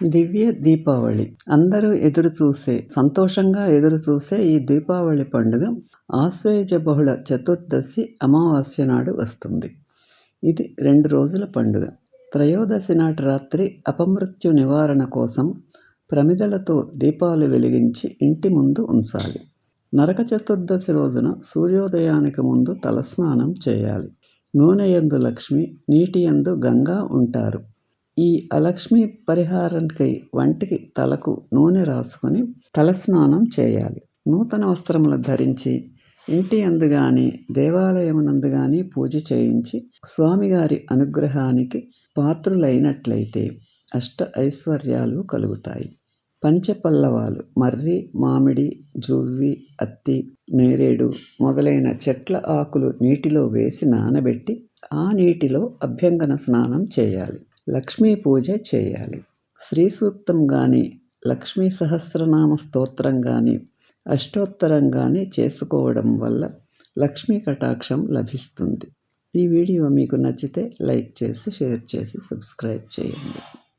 దివ్య దీపావళి. అందరూ ఎదురు చూసే సంతోషంగా ఎదురు చూసే ఈ దీపావళి పండుగ ఆశ్వేజ బహుళ చతుర్దశి అమావాస్య నాడు వస్తుంది. ఇది రెండు రోజుల పండుగ. త్రయోదశి నాటి రాత్రి అపమృత్యు నివారణ కోసం ప్రమిదలతో దీపాలు వెలిగించి ఇంటి ముందు ఉంచాలి. నరక చతుర్దశి రోజున సూర్యోదయానికి ముందు తలస్నానం చేయాలి. నూనె యందు లక్ష్మి నీటి యందు గంగా ఉంటారు. ఈ అలక్ష్మి పరిహారానికి వంటికి తలకు నూనె రాసుకొని తలస్నానం చేయాలి. నూతన వస్త్రములు ధరించి ఇంటి అందు కానీ దేవాలయమునందు కానీ పూజ చేయించి స్వామిగారి అనుగ్రహానికి పాత్రులైనట్లయితే అష్ట ఐశ్వర్యాలు కలుగుతాయి. పంచపల్లవాలు మర్రి మామిడి జువ్వి అత్తి నేరేడు మొదలైన చెట్ల ఆకులు నీటిలో వేసి నానబెట్టి ఆ నీటిలో అభ్యంగన స్నానం చేయాలి. లక్ష్మీ పూజ చేయాలి. శ్రీ సూక్తం కానీ లక్ష్మీ సహస్రనామ స్తోత్రం కానీ అష్టోత్తరం కానీ చేసుకోవడం వల్ల లక్ష్మీ కటాక్షం లభిస్తుంది. ఈ వీడియో మీకు నచ్చితే లైక్ చేసి షేర్ చేసి సబ్స్క్రైబ్ చేయండి.